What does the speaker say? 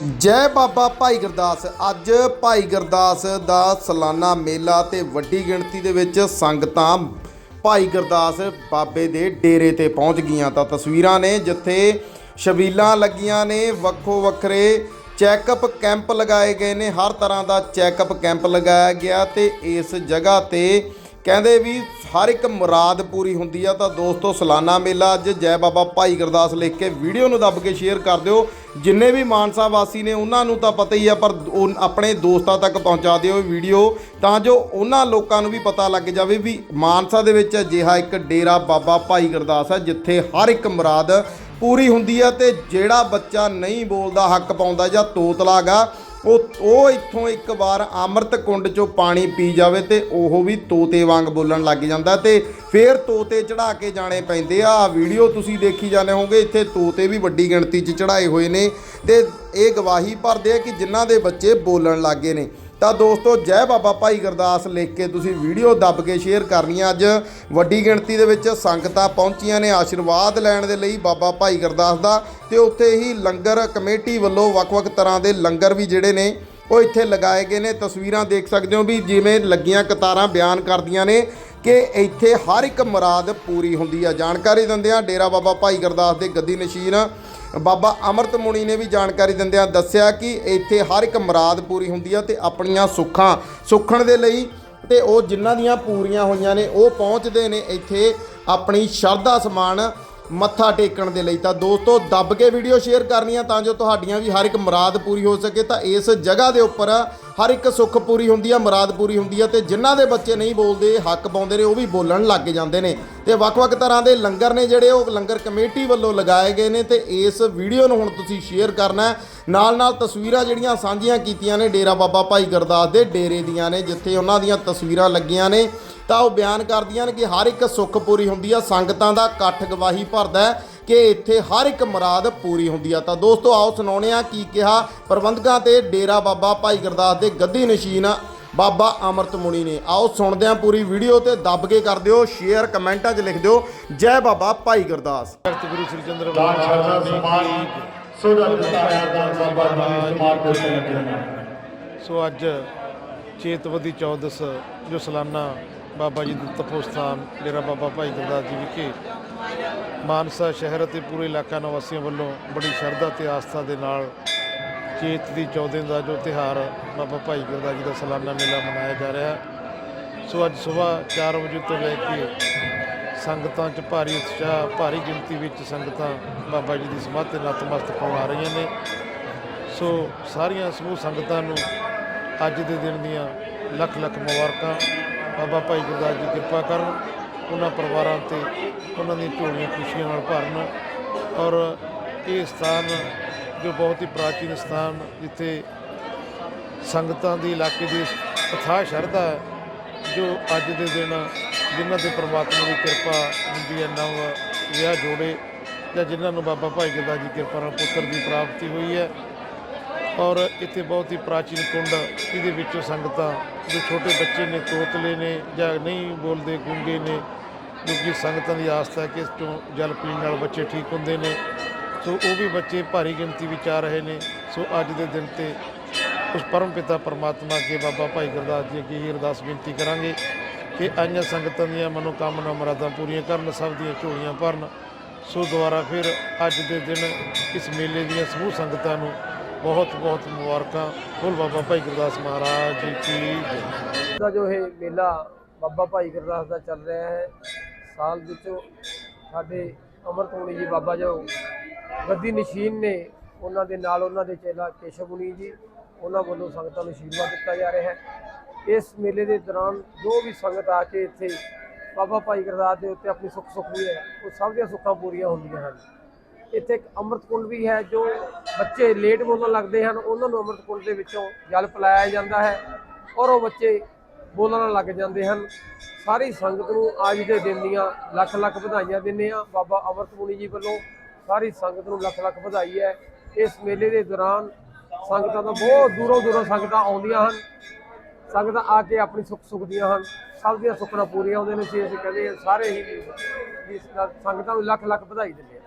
ਜੈ ਬਾਬਾ ਭਾਈ ਗੁਰਦਾਸ। ਅੱਜ ਭਾਈ ਗੁਰਦਾਸ ਦਾ ਸਾਲਾਨਾ ਮੇਲਾ ਤੇ ਵੱਡੀ ਗਿਣਤੀ ਦੇ ਵਿੱਚ ਸੰਗਤਾਂ ਭਾਈ ਗੁਰਦਾਸ ਬਾਬੇ ਦੇ ਡੇਰੇ ਤੇ ਪਹੁੰਚ ਗਈਆਂ ਤਾਂ ਤਸਵੀਰਾਂ ਨੇ, ਜਿੱਥੇ ਛਬੀਲਾਂ ਲੱਗੀਆਂ ਨੇ, ਵੱਖੋ ਵੱਖਰੇ ਚੈੱਕਅਪ ਕੈਂਪ ਲਗਾਏ ਗਏ ਨੇ, ਹਰ ਤਰ੍ਹਾਂ ਦਾ ਚੈੱਕਅਪ ਕੈਂਪ ਲਗਾਇਆ ਗਿਆ ਤੇ ਇਸ ਜਗ੍ਹਾ ਤੇ ਕਹਿੰਦੇ ਵੀ ਹਰ ਇੱਕ ਮੁਰਾਦ ਪੂਰੀ ਹੁੰਦੀ ਆ ਤਾਂ ਦੋਸਤੋ ਸਲਾਨਾ ਮੇਲਾ ਅੱਜ ਜੈ ਬਾਬਾ ਭਾਈ ਗੁਰਦਾਸ ਲਿਖ ਕੇ ਵੀਡੀਓ ਨੂੰ ਦੱਬ ਕੇ ਸ਼ੇਅਰ ਕਰ ਦਿਓ। ਜਿੰਨੇ ਵੀ ਮਾਨਸਾ ਵਾਸੀ ਨੇ ਉਹਨਾਂ ਨੂੰ ਤਾਂ ਪਤਾ ਹੀ ਆ, ਪਰ ਉਹ ਆਪਣੇ ਦੋਸਤਾਂ ਤੱਕ ਪਹੁੰਚਾ ਦਿਓ ਵੀਡੀਓ। ਤਾਂ ਜੋ ਉਹਨਾਂ ਲੋਕਾਂ ਨੂੰ ਵੀ ਪਤਾ ਲੱਗ ਜਾਵੇ ਵੀ ਮਾਨਸਾ ਦੇ ਵਿੱਚ ਅਜਿਹਾ ਇੱਕ ਡੇਰਾ ਬਾਬਾ ਭਾਈ ਗੁਰਦਾਸ ਹੈ ਜਿੱਥੇ ਹਰ ਇੱਕ ਮੁਰਾਦ ਪੂਰੀ ਹੁੰਦੀ ਆ ਤੇ ਜਿਹੜਾ ਬੱਚਾ ਨਹੀਂ ਬੋਲਦਾ, ਹੱਕ ਪਾਉਂਦਾ ਜਾਂ ਤੋਤਲਾਗਾ ਉਹ ਉਹ ਇੱਥੋਂ ਇੱਕ ਵਾਰ ਅੰਮ੍ਰਿਤ ਕੁੰਡ ਚੋਂ ਪਾਣੀ ਪੀ ਜਾਵੇ ਤੇ ਉਹ ਵੀ ਤੋਤੇ ਵਾਂਗ ਬੋਲਣ ਲੱਗ ਜਾਂਦਾ ਤੇ ਫੇਰ ਤੋਤੇ ਚੜਾ ਕੇ ਜਾਣੇ ਪੈਂਦੇ ਆ। ਆਹ ਵੀਡੀਓ ਤੁਸੀਂ ਦੇਖੀ ਜਾਂਦੇ ਹੋਗੇ ਇੱਥੇ ਤੋਤੇ ਵੀ ਵੱਡੀ ਗਿਣਤੀ 'ਚ ਚੜਾਏ ਹੋਏ ਨੇ ਤੇ ਇਹ ਗਵਾਹੀ ਭਰਦੇ ਆ ਕਿ ਜਿਨ੍ਹਾਂ ਦੇ ਬੱਚੇ ਬੋਲਣ ਲੱਗੇ ਨੇ। ਤਾਂ ਦੋਸਤੋ, ਜੈ ਬਾਬਾ ਭਾਈ ਗੁਰਦਾਸ ਲਿਖ ਕੇ ਤੁਸੀਂ ਵੀਡੀਓ ਦੱਬ ਕੇ ਸ਼ੇਅਰ ਕਰਨੀ ਆ। ਅੱਜ ਵੱਡੀ ਗਿਣਤੀ ਦੇ ਵਿੱਚ ਸੰਗਤਾਂ ਪਹੁੰਚੀਆਂ ਨੇ ਆਸ਼ੀਰਵਾਦ ਲੈਣ ਦੇ ਲਈ ਬਾਬਾ ਭਾਈ ਗੁਰਦਾਸ ਦਾ ਤੇ ਉੱਥੇ ਹੀ ਲੰਗਰ ਕਮੇਟੀ ਵੱਲੋਂ ਵੱਖ-ਵੱਖ ਤਰ੍ਹਾਂ ਦੇ ਲੰਗਰ ਵੀ ਜਿਹੜੇ ਨੇ, ਉਹ ਇੱਥੇ ਲਗਾਏ ਗਏ ਨੇ। ਤਸਵੀਰਾਂ ਦੇਖ ਸਕਦੇ ਹੋ ਵੀ ਜਿਵੇਂ ਲੱਗੀਆਂ ਕਤਾਰਾਂ ਬਿਆਨ ਕਰਦੀਆਂ ਨੇ ਕਿ ਇੱਥੇ ਹਰ ਇੱਕ ਮੁਰਾਦ ਪੂਰੀ ਹੁੰਦੀ ਆ। ਜਾਣਕਾਰੀ ਦਿੰਦਿਆਂ ਡੇਰਾ ਬਾਬਾ ਭਾਈ ਗੁਰਦਾਸ ਦੇ ਗੱਦੀ ਨਸ਼ੀਨ ਬਾਬਾ ਅਮਰਤ ਮੁਨੀ ਨੇ ਵੀ ਜਾਣਕਾਰੀ ਦਿੰਦਿਆਂ ਦੱਸਿਆ ਕਿ ਇੱਥੇ ਹਰ ਇੱਕ ਮੁਰਾਦ ਪੂਰੀ ਹੁੰਦੀ ਆ ਤੇ ਆਪਣੀਆਂ ਸੁੱਖਾਂ ਸੁੱਖਣ ਦੇ ਲਈ ਤੇ ਉਹ ਜਿਨ੍ਹਾਂ ਦੀਆਂ ਪੂਰੀਆਂ ਹੋਈਆਂ ਨੇ, ਉਹ ਪਹੁੰਚਦੇ ਨੇ ਇੱਥੇ ਆਪਣੀ ਸ਼ਰਧਾ ਸਮਾਨ ਮੱਥਾ ਟੇਕਣ ਦੇ ਲਈ ਤਾਂ ਦੋਸਤੋ ਦੱਬ ਕੇ ਵੀਡੀਓ ਸ਼ੇਅਰ ਕਰਨੀ ਆ ਤਾਂ ਜੋ ਤੁਹਾਡੀਆਂ ਵੀ ਹਰ ਇੱਕ ਮੁਰਾਦ ਪੂਰੀ ਹੋ ਸਕੇ ਤਾਂ ਇਸ ਜਗ੍ਹਾ ਦੇ ਉੱਪਰ ਹਰ ਇੱਕ ਸੁੱਖ ਪੂਰੀ ਹੁੰਦੀ ਆ, ਮੁਰਾਦ ਪੂਰੀ ਹੁੰਦੀ ਆ ਤੇ ਜਿਨ੍ਹਾਂ ਦੇ ਬੱਚੇ ਨਹੀਂ ਬੋਲਦੇ, ਹੱਕ ਪਾਉਂਦੇ ਨੇ, ਉਹ ਵੀ ਬੋਲਣ ਲੱਗ ਜਾਂਦੇ ਨੇ। ਤੇ ਵੱਖ-ਵੱਖ ਤਰ੍ਹਾਂ ਦੇ ਲੰਗਰ ਨੇ ਜਿਹੜੇ ਉਹ ਲੰਗਰ ਕਮੇਟੀ ਵੱਲੋਂ ਲਗਾਏ ਗਏ ਨੇ ਤੇ ਇਸ ਵੀਡੀਓ ਨੂੰ ਹੁਣ ਤੁਸੀਂ ਸ਼ੇਅਰ ਕਰਨਾ ਨਾਲ-ਨਾਲ ਤਸਵੀਰਾਂ ਜਿਹੜੀਆਂ ਸਾਂਝੀਆਂ ਕੀਤੀਆਂ ਨੇ ਡੇਰਾ ਬਾਬਾ ਭਾਈ ਗੁਰਦਾਸ ਦੇ ਡੇਰੇ ਦੀਆਂ ਨੇ, ਜਿੱਥੇ ਉਹਨਾਂ ਦੀਆਂ ਤਸਵੀਰਾਂ ਲੱਗੀਆਂ ਨੇ। ਤਾਂ ਉਹ ਬਿਆਨ ਕਰਦੀਆਂ ਨੇ ਕਿ ਹਰ ਇੱਕ ਸੁੱਖ ਪੂਰੀ ਹੁੰਦੀ ਆ ਸੰਗਤਾਂ ਦਾ ਇਕੱਠ ਗਵਾਹੀ ਭਰਦਾ ਹੈ ਕਿ ਇੱਥੇ ਹਰ ਇੱਕ ਮੁਰਾਦ ਪੂਰੀ ਹੁੰਦੀ ਆ। ਤਾਂ ਦੋਸਤੋ ਆਓ ਸੁਣਾਉਣੇ ਆ ਕੀ ਕਿਹਾ ਪ੍ਰਬੰਧਕਾਂ ਤੇ ਡੇਰਾ ਬਾਬਾ ਭਾਈ ਗੁਰਦਾਸ ਦੇ ਗੱਦੀ ਨਸ਼ੀਨ ਬਾਬਾ ਅਮਰਤ ਮੁਨੀ ਨੇ। ਆਓ ਸੁਣਦੇ ਆ ਪੂਰੀ ਵੀਡੀਓ ਤੇ ਦੱਬ ਕੇ ਕਰ ਦਿਓ ਸ਼ੇਅਰ ਕਮੈਂਟਾਂ 'ਚ ਲਿਖ ਦਿਓ। ਜੈ ਬਾਬਾ ਭਾਈ ਗੁਰਦਾਸ। ਗੁਰੂ ਸ੍ਰੀ ਚੰਦਰ ਬਾਬਾ ਸਮਾਨ ਸੋਦਾ ਦਿੱਤਾ ਬਾਬਾ ਜੀ ਸੋ ਅੱਜ ਚੇਤਵਦੀ ਚੌਦਸ ਜੋ ਸਾਲਾਨਾ ਬਾਬਾ ਜੀ ਦੇ ਤਪੋਸਥਾਨ ਡੇਰਾ ਬਾਬਾ ਭਾਈ ਗੁਰਦਾਸ ਜੀ ਵਿਖੇ ਮਾਨਸਾ ਸ਼ਹਿਰ ਅਤੇ ਪੂਰੇ ਇਲਾਕਾ ਨਿਵਾਸੀਆਂ ਵੱਲੋਂ ਬੜੀ ਸ਼ਰਧਾ ਤੇ ਆਸਥਾ ਦੇ ਨਾਲ ਚੇਤ ਦੀ ਚੌਦੇ ਦਾ ਜੋ ਤਿਹਾਰ ਬਾਬਾ ਭਾਈ ਗੁਰਦਾਸ ਜੀ ਦਾ ਸਾਲਾਨਾ ਮੇਲਾ ਮਨਾਇਆ ਜਾ ਰਿਹਾ ਸੋ ਅੱਜ ਸਵੇਰ 4 ਵਜੇ ਤੋਂ ਲੈ ਕੇ ਸੰਗਤਾਂ 'ਚ ਭਾਰੀ ਉਤਸ਼ਾਹ, ਭਾਰੀ ਗਿਣਤੀ ਵਿੱਚ ਸੰਗਤਾਂ ਬਾਬਾ ਜੀ ਦੀ ਸਮਾਧ ਤੇ ਨਤਮਸਤਕ ਹੋਣ ਆ ਰਹੀਆਂ ਨੇ। ਸੋ ਸਾਰੀਆਂ ਸਮੂਹ ਸੰਗਤਾਂ ਨੂੰ ਅੱਜ ਦੇ ਦਿਨ ਦੀਆਂ ਲੱਖ ਲੱਖ ਮੁਬਾਰਕਾਂ। ਬਾਬਾ ਭਾਈ ਗੁਰਦਾਸ ਜੀ ਕਿਰਪਾ ਕਰਨ, ਉਹਨਾਂ ਪਰਿਵਾਰਾਂ ਤੇ ਉਹਨਾਂ ਦੀਆਂ ਝੋਲੀਆਂ ਖੁਸ਼ੀਆਂ ਨਾਲ ਭਰਨ ਔਰ ਇਹ ਸਥਾਨ ਜੋ ਬਹੁਤ ਹੀ ਪ੍ਰਾਚੀਨ ਸਥਾਨ ਜਿੱਥੇ ਸੰਗਤਾਂ ਦੀ ਇਲਾਕੇ ਦੀ ਕਥਾ ਸ਼ਰਧਾ ਹੈ, ਜੋ ਅੱਜ ਦੇ ਦਿਨ ਜਿਨ੍ਹਾਂ ਤੇ ਪ੍ਰਮਾਤਮਾ ਦੀ ਕਿਰਪਾ ਹੁੰਦੀ ਹੈ, ਨਵ ਵਿਆਹ ਜੋੜੇ ਜਾਂ ਜਿਨ੍ਹਾਂ ਨੂੰ ਬਾਬਾ ਭਾਈ ਗੁਰਦਾਸ ਜੀ ਕਿਰਪਾ ਨਾਲ ਪੁੱਤਰ ਦੀ ਪ੍ਰਾਪਤੀ ਹੋਈ ਹੈ ਔਰ ਇੱਥੇ ਬਹੁਤ ਹੀ ਪ੍ਰਾਚੀਨ ਕੁੰਡ, ਇਹਦੇ ਵਿੱਚੋਂ ਸੰਗਤਾਂ ਜੋ ਛੋਟੇ ਬੱਚੇ ਨੇ, ਤੋਤਲੇ ਨੇ ਜਾਂ ਨਹੀਂ ਬੋਲਦੇ, ਗੂੰਗੇ ਨੇ ਕਿਉਂਕਿ ਸੰਗਤਾਂ ਦੀ ਆਸਥਾ ਕਿ ਇਸ ਤੋਂ ਜਲ ਪੀਣ ਨਾਲ ਬੱਚੇ ਠੀਕ ਹੁੰਦੇ ਨੇ। ਸੋ ਉਹ ਵੀ ਬੱਚੇ ਭਾਰੀ ਗਿਣਤੀ ਵਿੱਚ ਆ ਰਹੇ ਨੇ। ਸੋ ਅੱਜ ਦੇ ਦਿਨ ਤੇ ਉਸ ਪਰਮ ਪਿਤਾ ਪਰਮਾਤਮਾ ਅੱਗੇ ਬਾਬਾ ਭਾਈ ਗੁਰਦਾਸ ਜੀ ਅੱਗੇ ਹੀ ਅਰਦਾਸ ਬੇਨਤੀ ਕਰਾਂਗੇ ਕਿ ਆਈਆਂ ਸੰਗਤਾਂ ਦੀਆਂ ਮਨੋਕਾਮਨਾ ਮੁਰਾਦਾਂ ਪੂਰੀਆਂ ਕਰਨ, ਸਭ ਦੀਆਂ ਝੋਲੀਆਂ ਭਰਨ। ਸੋ ਦੁਆਰਾ ਫਿਰ ਅੱਜ ਦੇ ਦਿਨ ਇਸ ਮੇਲੇ ਦੀਆਂ ਸਮੂਹ ਸੰਗਤਾਂ ਨੂੰ ਬਹੁਤ ਬਹੁਤ ਮੁਬਾਰਕਾਂ। ਬੋਲ ਬਾਬਾ ਭਾਈ ਗੁਰਦਾਸ ਮਹਾਰਾਜ ਜੀ ਕੀ ਦਾ ਜੋ ਇਹ ਮੇਲਾ ਬਾਬਾ ਭਾਈ ਗੁਰਦਾਸ ਦਾ ਚੱਲ ਰਿਹਾ ਹੈ, ਸਾਲ ਵਿੱਚੋਂ ਸਾਡੇ ਅਮਰਤ ਜੀ ਬਾਬਾ ਜੋ ਗੱਦੀ ਨਸ਼ੀਨ ਨੇ, ਉਹਨਾਂ ਦੇ ਨਾਲ ਉਹਨਾਂ ਦੇ ਚੇਲਾ ਕੇਸ਼ਵ ਮੁਨੀ ਜੀ, ਉਹਨਾਂ ਵੱਲੋਂ ਸੰਗਤਾਂ ਨੂੰ ਅਸ਼ੀਰਵਾਦ ਦਿੱਤਾ ਜਾ ਰਿਹਾ ਹੈ। ਇਸ ਮੇਲੇ ਦੇ ਦੌਰਾਨ ਜੋ ਵੀ ਸੰਗਤ ਆ ਕੇ ਇੱਥੇ ਬਾਬਾ ਭਾਈ ਗੁਰਦਾਸ ਦੇ ਉੱਤੇ ਆਪਣੀ ਸੁੱਖ ਸੁੱਖ ਵੀ ਹੈ, ਉਹ ਸਭ ਦੀਆਂ ਸੁੱਖਾਂ ਪੂਰੀਆਂ ਹੁੰਦੀਆਂ ਹਨ। ਇੱਥੇ ਇੱਕ ਅੰਮ੍ਰਿਤ ਕੁੰਡ ਵੀ ਹੈ ਜੋ ਬੱਚੇ ਲੇਟ ਬੋਲਣ ਲੱਗਦੇ ਹਨ ਉਹਨਾਂ ਨੂੰ ਅੰਮ੍ਰਿਤ ਕੁੰਡ ਦੇ ਵਿੱਚੋਂ ਜਲ ਪਿਲਾਇਆ ਜਾਂਦਾ ਹੈ ਔਰ ਉਹ ਬੱਚੇ ਬੋਲਣ ਲੱਗ ਜਾਂਦੇ ਹਨ। ਸਾਰੀ ਸੰਗਤ ਨੂੰ ਅੱਜ ਦੇ ਦਿਨ ਦੀਆਂ ਲੱਖ ਲੱਖ ਵਧਾਈਆਂ ਦਿੰਦੇ ਆ ਬਾਬਾ ਅਮਰਤ ਮੁਨੀ ਜੀ ਵੱਲੋਂ ਸਾਰੀ ਸੰਗਤ ਨੂੰ ਲੱਖ ਲੱਖ ਵਧਾਈ ਹੈ। ਇਸ ਮੇਲੇ ਦੇ ਦੌਰਾਨ ਸੰਗਤਾਂ ਤੋਂ ਬਹੁਤ ਦੂਰੋਂ ਦੂਰੋਂ ਸੰਗਤਾਂ ਆਉਂਦੀਆਂ ਹਨ। ਸੰਗਤਾਂ ਆ ਕੇ ਆਪਣੀ ਸੁੱਖ ਸੁਖਦੀਆਂ ਹਨ। ਸਭ ਦੀਆਂ ਸੁੱਖਣਾ ਪੂਰੀਆਂ ਹੁੰਦੀਆਂ ਨੇ ਸੀ ਅਸੀਂ ਕਹਿੰਦੇ ਹਾਂ, ਸਾਰੇ ਹੀ ਸੰਗਤਾਂ ਨੂੰ ਲੱਖ ਲੱਖ ਵਧਾਈ ਦਿੰਦੇ